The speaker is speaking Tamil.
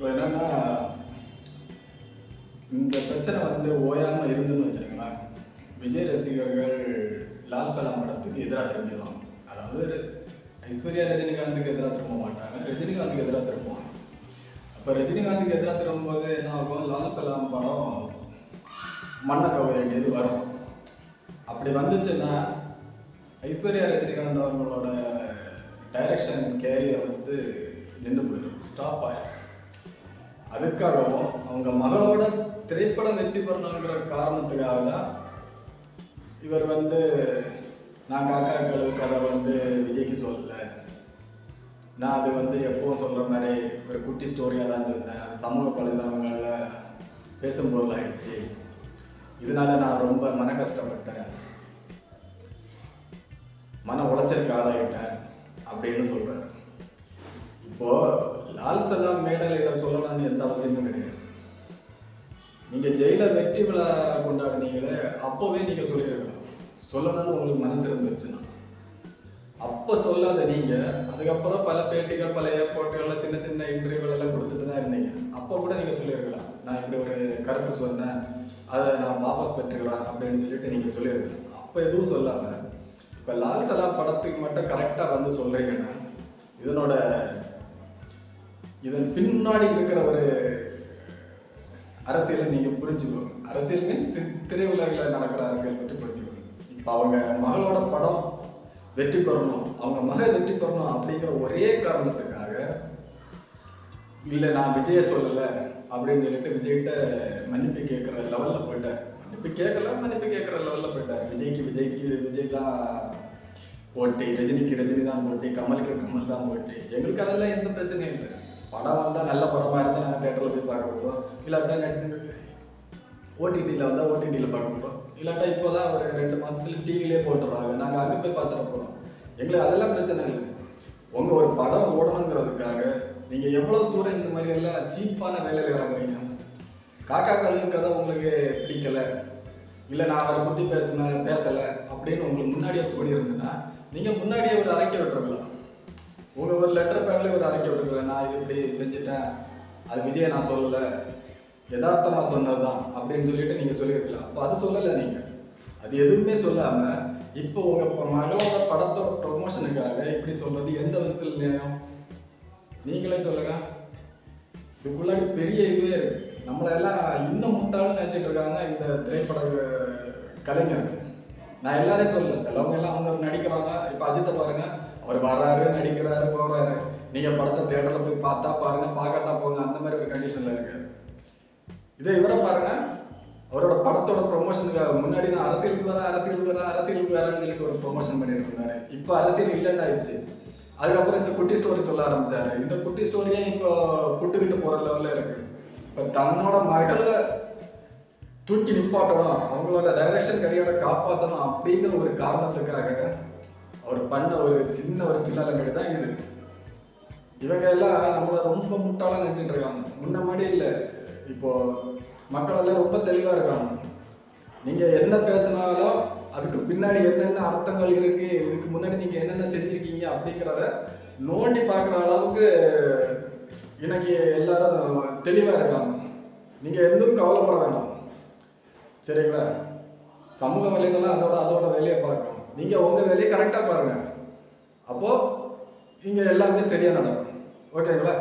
இப்போ என்னன்னா இந்த பிரச்சனை வந்து ஓயாமல் இருந்துன்னு வச்சுருங்களேன் விஜய் ரசிகர்கள் லால் சலாம் படத்துக்கு எதிராக திரும்பிடுவாங்க அதாவது ஐஸ்வர்யா ரஜினிகாந்துக்கு எதிராக திரும்ப மாட்டாங்க. ரஜினிகாந்துக்கு எதிராக திரும்புவாங்க. அப்போ ரஜினிகாந்துக்கு எதிராக திரும்பும்போது என்ன ஆகும்? லால் சலாம் படம் மண்ணை கவ வேண்டியது வரும். அப்படி வந்துச்சுன்னா ஐஸ்வர்யா ரஜினிகாந்த் அவங்களோட டைரக்ஷன் கேரியர் வந்து நின்று போயிடும். ஸ்டாப் ஆயிடும் அதுக்காகவும் அவங்க மகளோட திரைப்படம் வெற்றி பெறணுங்கிற காரணத்துக்காக தான் இவர் வந்து நான் காக்கா கழுவு கதை வந்து விஜய்க்கு சொல்லல. நான் அது வந்து எப்பவும் சொல்கிற மாதிரி ஒரு குட்டி ஸ்டோரியாக தான் சொன்னேன் அது சமூக வலைதளங்களில் பேசும் பொருள் ஆயிடுச்சு. இதனால நான் ரொம்ப மன கஷ்டப்பட்டேன். மன உளைச்சலுக்கு ஆளாயிட்டேன் அப்படின்னு சொல்கிறேன் இப்போது லால் சலாம் மேடையில் இதை சொல்லணும்னு எந்த அவசியமும் கிடையாது. நீங்க ஜெயில வெற்றி விழா கொண்டாடுனீங்களே அப்போவே நீங்க சொல்லியிருக்கலாம். சொல்லணும்னு உங்களுக்கு மனசு இருந்துச்சுன்னா. அப்போ சொல்லாத நீங்க அதுக்கப்புறம் பல பேட்டிகள் பல ஏர்போர்ட்டுகள்ல சின்ன சின்ன இன்டர்வியூகள் எல்லாம் கொடுத்துட்டு தான் இருந்தீங்க. அப்போ கூட நீங்க சொல்லியிருக்கலாம். நான் இப்படி ஒரு கருத்து சொன்னேன் அதை நான் வாபஸ் பெற்றுக்கிறேன் அப்படின்னு சொல்லிட்டு நீங்க சொல்லியிருக்கலாம். அப்போ எதுவும் சொல்லாம இப்போ லால் சலாம் படத்துக்கு மட்டும் கரெக்டாக வந்து சொல்றீங்கன்னா இதனோட இதன் பின்னாடி இருக்கிற ஒரு அரசியலை நீங்க புரிஞ்சுக்கணும். அரசியல் மீன்ஸ் திரையுலகில் நடக்கிற அரசியல் பற்றி புரிஞ்சுக்கணும். இப்போ அவங்க மகளோட படம் வெற்றி பெறணும் அவங்க மகள் வெற்றி பெறணும் அப்படிங்கிற ஒரே காரணத்துக்காக இல்லை நான் விஜய சொல்லலை அப்படின்னு சொல்லிட்டு விஜய்கிட்ட மன்னிப்பு கேட்குற லெவலில் போயிட்டேன் மன்னிப்பு கேட்கல மன்னிப்பு கேட்குற லெவலில் போயிட்டார். விஜய்க்கு விஜய்க்கு விஜய் தான் போட்டி ரஜினிக்கு ரஜினி தான் போட்டி கமலுக்கு கமல் தான் போட்டி. எங்களுக்கு அதெல்லாம் எந்த பிரச்சனையும் இல்லை. படம் வந்தால் நல்ல படமாக இருந்தால் நாங்கள் தேட்டரில் போய் பார்க்க போகிறோம் இல்லாட்டா நெட் ஓடிடியில் வந்தால் ஓடிடியில் பார்க்க போகிறோம் இல்லாட்டா இப்போ தான் ஒரு ரெண்டு மாதத்துல டிவிலே போட்டுறாங்க நாங்கள் அங்கே போய் பார்த்துட போகிறோம் எங்களுக்கு அதெல்லாம் பிரச்சனை இல்லை. உங்கள் ஒரு படம் ஓடணுங்கிறதுக்காக நீங்கள் எவ்வளோ தூரம் இந்த மாதிரி எல்லாம் சீப்பான வேலையில் இறங்குறீங்க? காக்கா கழுகு கதை உங்களுக்கு பிடிக்கல? இல்லை நான் அவரை பற்றி பேசினேன் பேசலை அப்படின்னு உங்களுக்கு முன்னாடியே தோணி இருந்ததுன்னா நீங்கள் முன்னாடியே ஒரு அரைக்க விட்டுருக்கலாம் உங்கள் ஒரு லெட்டர் பேட்லேயே ஒரு அறிக்கை விட்டுருக்கல நான் இது இப்படி செஞ்சுட்டேன். அது விஜயை நான் சொல்லலை. யதார்த்தமாக சொன்னது தான் அப்படின்னு சொல்லிட்டு நீங்கள் சொல்லியிருக்கலாம் அப்போ அது சொல்லலை நீங்கள் அது எதுவுமே சொல்லாமல் இப்போ உங்கள் மகளோட படத்தோட ப்ரொமோஷனுக்காக இப்படி சொல்கிறது எந்த விதத்தில் நேரம் நீங்களே சொல்லுங்க. இதுக்குள்ளாடி பெரிய இதுவே நம்மளெல்லாம் இன்னும் முட்டாள்னு நினச்சிட்டு இருக்காங்க இந்த திரைப்பட கலைஞர்கள். நான் எல்லாரையும் சொல்லல சிலவங்க எல்லாம் அவங்க நடிக்கிறாங்க. இப்போ அஜித்தை பாருங்க. அவர் வராரு நடிக்கிறாரு போறாரு. நீங்க படத்தை தேட்டரில் போய் பார்த்தா பாருங்க பார்க்காட்டா போங்க. அந்த மாதிரி ஒரு கண்டிஷன்ல இருக்கு இதே இவரை பாருங்க. அவரோட படத்தோட ப்ரொமோஷனுக்காக முன்னாடி நான் அரசியலுக்கு வரேன் அரசியலுக்கு வரேன் அரசியலுக்கு வரேன்னு சொல்லிட்டு ஒரு ப்ரொமோஷன் பண்ணிட்டு இருந்தாரு இப்போ அரசியல் இல்லைன்னு ஆயிடுச்சு. அதுக்கப்புறம் இந்த குட்டி ஸ்டோரி சொல்ல ஆரம்பிச்சாரு. இந்த குட்டி ஸ்டோரியே இப்போ புட்டுக்கிட்டு போற லெவல்ல இருக்கு? இப்போ தன்னோட மகள தூக்கி நிப்பாட்டணும் அவங்களோட டைரக்ஷன் கரியரை காப்பாற்றணும் அப்படிங்கிற ஒரு காரணத்துக்காக அவர் பண்ண ஒரு சின்ன ஒரு தில்லாலங்கடி தான் இது. இவங்க எல்லாம் நம்மளை ரொம்ப முட்டாளாக நினச்சிட்டு இருக்காங்க. முன்ன மாதிரி இல்லை. இப்போ மக்கள் எல்லாம் ரொம்ப தெளிவாக இருக்காங்க. நீங்கள் என்ன பேசினாலும் அதுக்கு பின்னாடி என்னென்ன அர்த்தங்கள் இருக்குது இதுக்கு முன்னாடி நீங்கள் என்னென்ன செஞ்சுருக்கீங்க அப்படிங்கிறத நோண்டி பார்க்குற அளவுக்கு இன்னைக்கு எல்லாரும் தெளிவாக இருக்காங்க. நீங்கள் எதுவும் கவலைப்பட வேண்டாம் சரிங்களா? சமூக வலைதளம் அதோட அதோட வேலையை பார்க்கும். நீங்கள் உங்கள் வேலையை கரெக்டாக பாருங்கள் அப்போது இங்கே எல்லாமே சரியாக நடக்கும். ஓகேங்களா?